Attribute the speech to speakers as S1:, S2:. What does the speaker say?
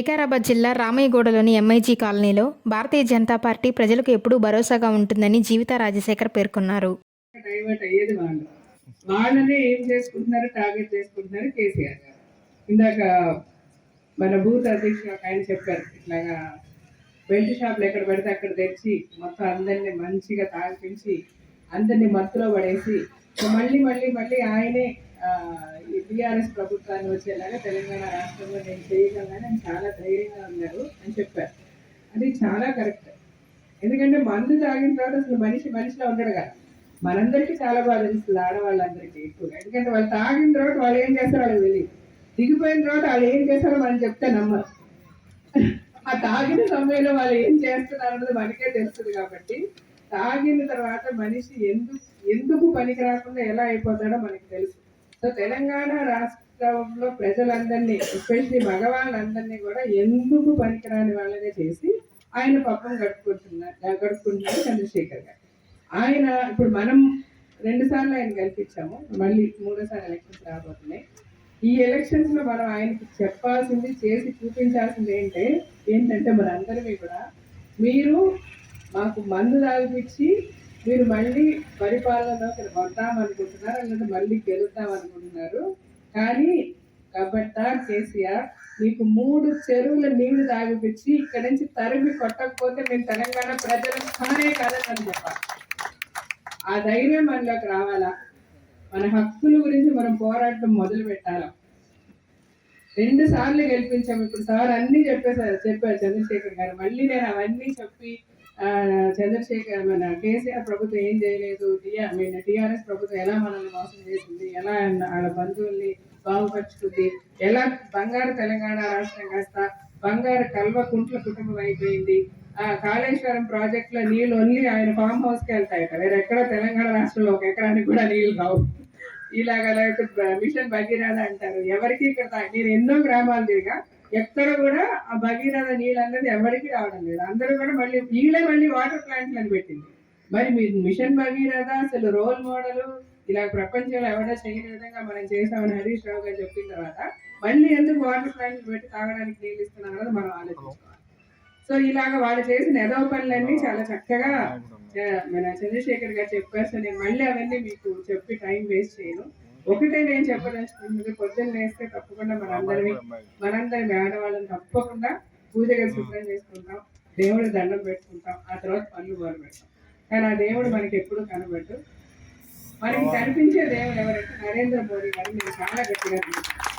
S1: వికారాబాద్ జిల్లా రామయ్యగూడలోని ఎంఐజీ కాలనీలో భారతీయ జనతా పార్టీ ప్రజలకు ఎప్పుడూ భరోసాగా ఉంటుందని జీవిత రాజశేఖర్ పేర్కొన్నారు.
S2: వాళ్ళనే ఏం చేసుకుంటున్నారు టార్గెట్ చేసుకుంటున్నారు కేసీఆర్ గారు. ఇందాక మన బూత్ అధ్యక్షుడు ఒక ఆయన చెప్పారు ఇట్లాగా బెల్ట్ షాప్లు ఎక్కడ పడితే అక్కడ తెచ్చి మొత్తం అందరినీ మంచిగా తాగిపించి అందరినీ మత్తులో పడేసి మళ్ళీ మళ్ళీ మళ్ళీ ఆయనే ఈ టీఆర్ఎస్ ప్రభుత్వాన్ని వచ్చేలాగా తెలంగాణ రాష్ట్రంలో నేను చేయగలనని చాలా ధైర్యంగా ఉన్నారు అని చెప్పారు. అది చాలా కరెక్ట్. ఎందుకంటే మందు తాగిన తర్వాత అసలు మనిషి మనిషిలో ఉండడు కదా. మనందరికీ చాలా బాగా తెలుస్తుంది ఆడవాళ్ళందరికీ ఎక్కువ ఎందుకంటే వాళ్ళు తాగిన తర్వాత వాళ్ళు ఏం చేస్తారో వాళ్ళకి తెలియదు. దిగిపోయిన తర్వాత వాళ్ళు ఏం చేస్తారో మనం చెప్తే నమ్మరు. ఆ తాగిన సమయంలో వాళ్ళు ఏం చేస్తున్నారు అన్నది మనకే తెలుస్తుంది కాబట్టి తాగిన తర్వాత మనిషి ఎందుకు ఎందుకు పనికి రాకుండా ఎలా అయిపోతాడో మనకి తెలుసు. సో తెలంగాణ రాష్ట్రంలో ప్రజలందరినీ ఎస్పెషలీ మగవాళ్ళందరినీ కూడా ఎందుకు పనికిరాని వాళ్ళనే చేసి ఆయన పాపం గడుపుకుంటున్నారు గడుపుకుంటున్నారు చంద్రశేఖర్ గారు. ఆయన ఇప్పుడు మనం రెండు సార్లు ఆయన గెలిపించాము మళ్ళీ మూడోసారి ఎలక్షన్స్ రాబోతున్నాయి. ఈ ఎలక్షన్స్లో మనం ఆయనకి చెప్పాల్సింది చేసి చూపించాల్సింది ఏంటంటే ఏంటంటే మనందరినీ కూడా మీరు మాకు మందు తాగిపించి మీరు మళ్ళీ పరిపాలనలోకి వద్దామనుకుంటున్నారు లేదా మళ్ళీ గెలుద్దామనుకుంటున్నారు. కానీ కబడ్డా కేసీఆర్ మీకు మూడు చెరువుల నీళ్ళు తాగిపించి ఇక్కడ నుంచి తరిమి కొట్టకపోతే మేము తెలంగాణ ప్రజలు స్థానే కాదని చెప్పాలి. ఆ ధైర్యం మనలోకి రావాలా? మన హక్కుల గురించి మనం పోరాటం మొదలు పెట్టాలా? రెండు సార్లు గెలిపించాము ఇప్పుడు సార్ అన్ని చెప్పేశారు చెప్పారు చంద్రశేఖర్ గారు. మళ్ళీ నేను అవన్నీ చెప్పి చంద్రశేఖర్ మన కేసీఆర్ ప్రభుత్వం ఏం చేయలేదు. టీఆర్ మీన్ టీఆర్ఎస్ ప్రభుత్వం ఎలా మనల్ని మోసం చేసింది? ఎలా వాళ్ళ బంధువుల్ని బాగుపరుచుకుంది? ఎలా బంగారు తెలంగాణ రాష్ట్రం కాస్త బంగారు కల్వకుంట్ల కుటుంబం అయిపోయింది. ఆ కాళేశ్వరం ప్రాజెక్టులో నీళ్ళు ఓన్లీ ఆయన ఫామ్ హౌస్కి వెళ్తాయట వేరే ఎక్కడ తెలంగాణ రాష్ట్రంలో ఒక ఎకరానికి కూడా నీళ్ళు రావు. ఇలాగ మిషన్ భగీరథ అంటారు. ఎవరికి ఇక్కడ మీరు నేను ఎన్నో గ్రామాలు తిరిగా ఎక్కడ కూడా ఆ భగీరథ నీళ్ళు అన్నది ఎవరికి రావడం లేదు. అందరూ కూడా మళ్ళీ వీళ్ళే మళ్ళీ వాటర్ ప్లాంట్లు అని పెట్టింది మరి మీరు మిషన్ భగీరథ అసలు రోల్ మోడల్ ఇలా ప్రపంచంలో ఎవడో చేయని విధంగా మనం చేసామని హరీష్ రావు గారు చెప్పిన తర్వాత మళ్ళీ ఎందుకు వాటర్ ప్లాంట్లు పెట్టి తాగడానికి నీళ్ళు ఇస్తున్నాం అన్నది మనం ఆలోచించుకోవాలి. సో ఇలాగ వాళ్ళు చేసిన ఎదవ పనులన్నీ చాలా చక్కగా మన చంద్రశేఖర్ గారు చెప్పారు. సో నేను మళ్ళీ అవన్నీ మీకు చెప్పి టైం వేస్ట్ చేయను. ఒకటే నేను చెప్పదలుచుకున్నది పొద్దున్న వేస్తే తప్పకుండా మనందరినీ మనందరి ఆడవాళ్ళని తప్పకుండా పూజ శుభ్రం చేసుకుంటాం. దేవుడి దండం పెట్టుకుంటాం. ఆ తర్వాత పనులు మొదలు పెడతాం. కానీ ఆ దేవుడు మనకి ఎప్పుడు కనబడ్డు. మనకి కనిపించే దేవుడు ఎవరంటే నరేంద్ర మోడీ గారు. నేను చాలా గట్టిగా.